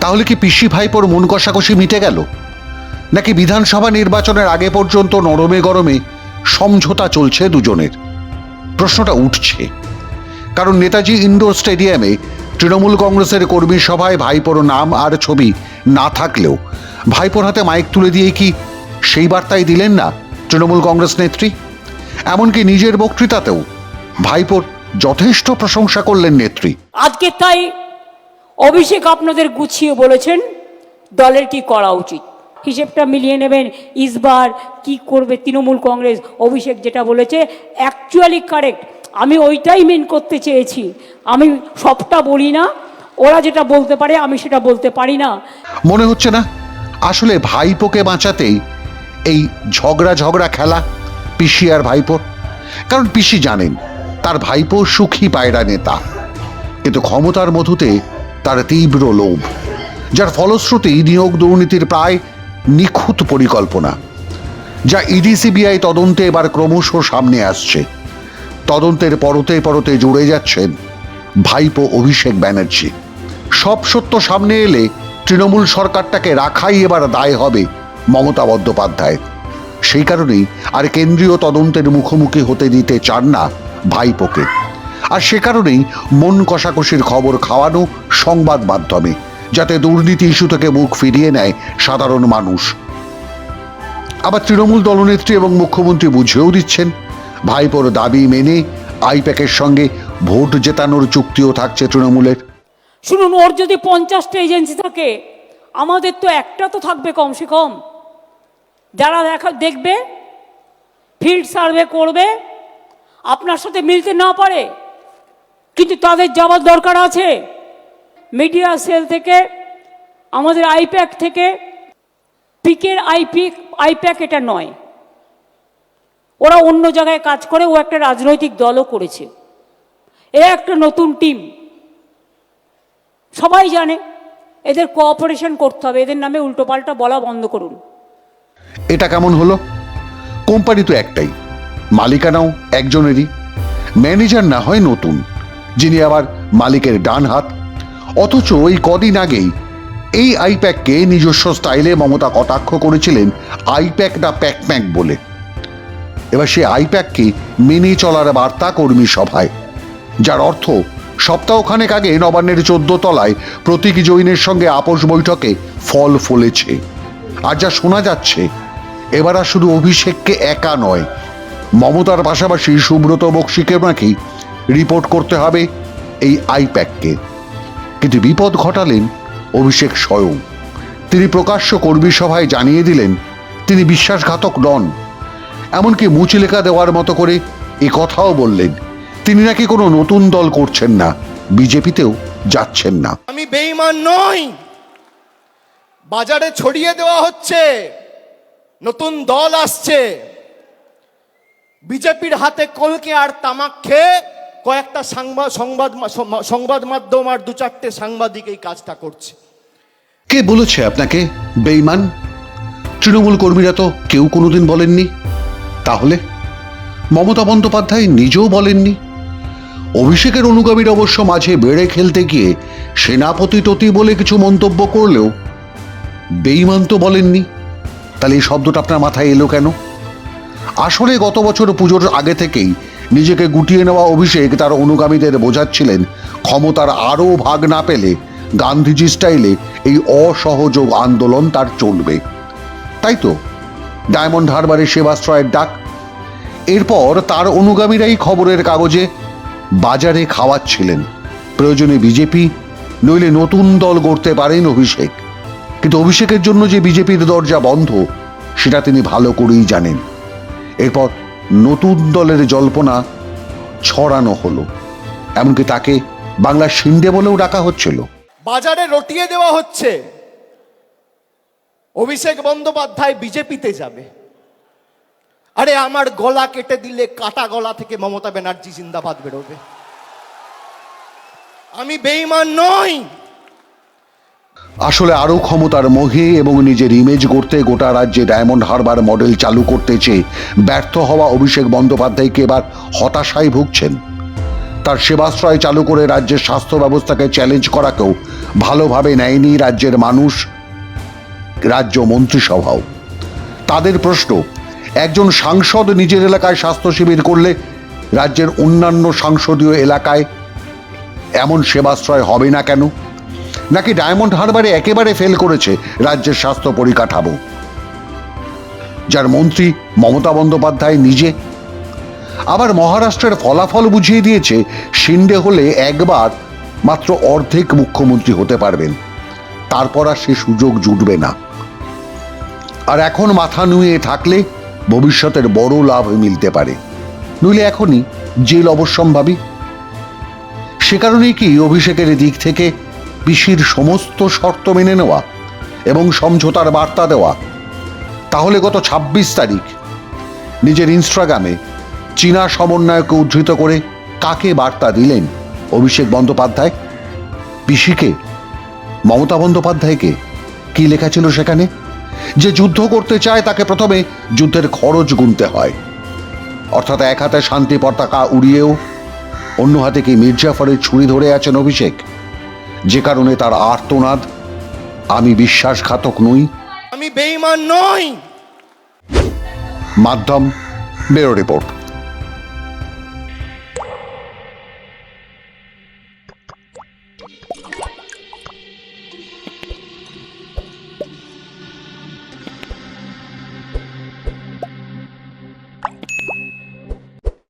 তাহলে কি পিসি ভাইপোর মন কষাকষি মিটে গেল? নাকি বিধানসভা নির্বাচনের আগে পর্যন্ত নরমে গরমে সমঝোতা চলছে দুজনের? প্রশ্নটা উঠছে। কারণ নেতাজি ইন্ডোর স্টেডিয়ামে তৃণমূল কংগ্রেসের কর্মী সভায় ভাইপোর নাম আর ছবি না থাকলেও ভাইপোর হাতে মাইক তুলে দিয়ে কি সেই বার্তাই দিলেন না তৃণমূল কংগ্রেস নেত্রী? এমনকি নিজের বক্তৃতাতেও ভাইপোর যথেষ্ট প্রশংসা করলেন নেত্রী। আজকে তাই অভিষেক আপনাদের গুছিয়ে বলেছেন, দলের কি করা উচিত? হিসেবটা মিলিয়ে নেবেন, ইসবার কি করবে তৃণমূল কংগ্রেস, অভিষেক যেটা বলেছে অ্যাকচুয়ালি কারেক্ট আমি ওইটাই মেন করতে চেয়েছি। আমি সবটা বলি না, ওরা যেটা বলতে পারে, আমি সেটা বলতে পারি না। মনে হচ্ছে না? আসলে ভাইপোকে বাঁচাতেই এই ঝগড়া ঝগড়া খেলা পিসি আর ভাইপো। কারণ পিসি জানেন, তার ভাইপো সুখী পায়রা নেতা। কিন্তু ক্ষমতার মধুতে তার তীব্র লোভ, যার ফলশ্রুতি নিয়োগ দুর্নীতির প্রায় নিখুঁত পরিকল্পনা, যা ইডি সিবিআই তদন্তে এবার ক্রমশ সামনে আসছে। তদন্তের পরতে পরতে জুড়ে যাচ্ছেন ভাইপো অভিষেক ব্যানার্জি। সব সত্য সামনে এলে তৃণমূল সরকারটাকে রাখাই এবার দায় হবে মমতা বন্দ্যোপাধ্যায় সেই কারণেই আর কেন্দ্রীয় তদন্তের মুখোমুখি হতে দিতে চান না ভাইপোকে। আর সে কারণেই মন কষাকষির খবর খাওয়ানো সংবাদ মাধ্যমে, যাতে দুর্নীতি ইস্যু থেকে মুখ ফিরিয়ে নেয় সাধারণ মানুষ। আবার তৃণমূল দলনেত্রী এবং মুখ্যমন্ত্রী বুঝেও দিচ্ছেন, ভাইপোর দাবি মেনে আইপ্যাকের সঙ্গে ভোট জেতানোর চুক্তিও থাকছে তৃণমূলের। শুনুন, ওর যদি পঞ্চাশটা এজেন্সি থাকে, আমাদের তো একটা তো থাকবে কমসে কম। যারা দেখা, দেখবে, ফিল্ড সার্ভে করবে, আপনার সাথে মিলতে না পারে কিন্তু তাদের যাওয়ার দরকার আছে। মিডিয়া সেল থেকে, আমাদের আইপ্যাক থেকে, পিকের আইপি আইপ্যাক এটা নয়। ওরা অন্য জায়গায় কাজ করে, ও একটা রাজনৈতিক দলও করেছে। এ একটা নতুন টিম সবাই জানে, এদের কোঅপারেশন করতে হবে, এদের নামে উল্টোপাল্টা বলা বন্ধ করুন। এটা কেমন হলো? কোম্পানি তো একটাই। মালিকানাও একজনেরই। ম্যানেজার না হয় নতুন। যিনি আবার মালিকের ডান হাত। অথচ এই কদিন আগেই এই আইপ্যাককে নিজস্ব স্টাইলে মমতা কটাক্ষ করেছিলেন আইপ্যাক না প্যাকম্যাক বলে। এবার সে আইপ্যাককে মেনে চলার বার্তা কর্মী সভায়, যার অর্থ সপ্তাহখানেক আগে নবান্নের চোদ্দ তলায় প্রতীক জৈনের সঙ্গে আপোষ বৈঠকে ফল ফলেছে। আর যা শোনা যাচ্ছে, এবার আর শুধু অভিষেককে একা নয়, মমতার পাশাপাশি সুব্রত বক্সিকে নাকি রিপোর্ট করতে হবে এই আইপ্যাককে। কিন্তু বিপদ ঘটালেন অভিষেক স্বয়ং। তিনি প্রকাশ্য কর্মী সভায় জানিয়ে দিলেন, তিনি বিশ্বাসঘাতক নন। এমনকি মুচলেখা দেওয়ার মতো করে এ কথাও বললেন, তিনি নাকি কোনো নতুন দল করছেন না, বিজেপিতেও যাচ্ছেন না। আমি বেইমান নই। বাজারে ছড়িয়ে দেওয়া হচ্ছে, নতুন দল আসছে। বিজেপির হাতে কলকে আর তামাক খেয়ে কয়েকটা সাংবাদ সংবাদ সংবাদ মাধ্যম আর দু চারটে সাংবাদিক এই কাজটা করছে। কে বলেছে আপনাকে বেইমান তৃণমূল কর্মীরা তো কেউ কোনোদিন বলেননি। তাহলে মমতা বন্দ্যোপাধ্যায় নিজেও বলেননি। অভিষেকের অনুগামীর অবশ্য মাঝে বেড়ে খেলতে গিয়ে সেনাপতি টতি বলে কিছু মন্তব্য করলেও বেইমান তো বলেননি। তাহলে এই শব্দটা আপনার মাথায় এলো কেন? আসলে গত বছর পুজোর আগে থেকেই নিজেকে গুটিয়ে নেওয়া অভিষেক তার অনুগামীদের বোঝাচ্ছিলেন, ক্ষমতার আরও ভাগ না পেলে গান্ধীজি স্টাইলে এই অসহযোগ আন্দোলন তার চলবে। তাই তো? ডায়মন্ড হারবারে সেবাশ্রয়ের ডাক। এরপর তার অনুগামীরাই খবরের কাগজে বাজারে খাওয়াচ্ছিলেন। প্রয়োজনে বিজেপি, নইলে নতুন দল গড়তে পারেন অভিষেক। কিন্তু অভিষেকের জন্য যে বিজেপির দরজা বন্ধ, সেটা তিনি ভালো করেই জানেন। এরপর নতুন দলের জল্পনা ছড়ানো হলো, এমনকি তাকে বাংলা শিন্ডে বলেও ডাকা হচ্ছিল। বাজারে রটিয়ে দেওয়া হচ্ছে। অভিষেক বন্দ্যোপাধ্যায় বিজেপিতে যাবে। আরে আমার গলা কেটে দিলে কাটা গলা থেকে মমতা ব্যানার্জি জিন্দাবাদ বেরোবে। আমি বেইমান নই। আসলে আরও ক্ষমতার মোহে এবং নিজের ইমেজ গড়তে গোটা রাজ্যে ডায়মন্ড হারবার মডেল চালু করতে চেয়ে ব্যর্থ হওয়া অভিষেক বন্দ্যোপাধ্যায়কে এবার হতাশায় ভুগছেন। তার সেবাশ্রয় চালু করে রাজ্যের স্বাস্থ্য ব্যবস্থাকে চ্যালেঞ্জ করাকেও ভালোভাবে নেয়নি রাজ্যের মানুষ, রাজ্য মন্ত্রিসভাও। তাদের প্রশ্ন, একজন সাংসদ নিজের এলাকায় স্বাস্থ্য শিবির করলে রাজ্যের অন্যান্য সংসদীয় এলাকায় এমন সেবাশ্রয় হবে না কেন? নাকি ডায়মন্ড হারবারে একেবারে ফেল করেছে রাজ্যের স্বাস্থ্য পরিকাঠামো? যার মন্ত্রী মমতা বন্দ্যোপাধ্যায় নিজে। আবার মহারাষ্ট্রের ফলাফল বুঝিয়ে দিয়েছে শিন্ডে হলে একবার মাত্র অর্ধেক মুখ্যমন্ত্রী হতে পারবেন। তারপর আর সে সুযোগ জুটবে না। আর এখন মাথা নুয়ে থাকলে ভবিষ্যতের বড় লাভ মিলতে পারে। নইলে এখনই জেল অবশ্যম্ভাবী। সে কারণেই কি অভিষেকের দিক থেকে পিসির সমস্ত শর্ত মেনে নেওয়া এবং সমঝোতার বার্তা দেওয়া। তাহলে গত ২৬ তারিখ নিজের ইনস্টাগ্রামে চীনা সমন্বয়কে উদ্ধৃত করে কাকে বার্তা দিলেন অভিষেক বন্দ্যোপাধ্যায়? পিসিকে? মমতা বন্দ্যোপাধ্যায়কে? কি লেখা ছিল সেখানে? যে যুদ্ধ করতে চায় তাকে প্রথমে যুদ্ধের খরচ গুনতে হয়। অর্থাৎ এক হাতে শান্তি পতাকা উড়িয়েও, অন্য হাতে কি মির্জাফরের ছুরি ধরে আছেন অভিষেক? যে কারণে তার আর্তনাদ আমি বিশ্বাসঘাতক নই। আমি বেইমান নই। মাধ্যম বেরো রিপোর্ট।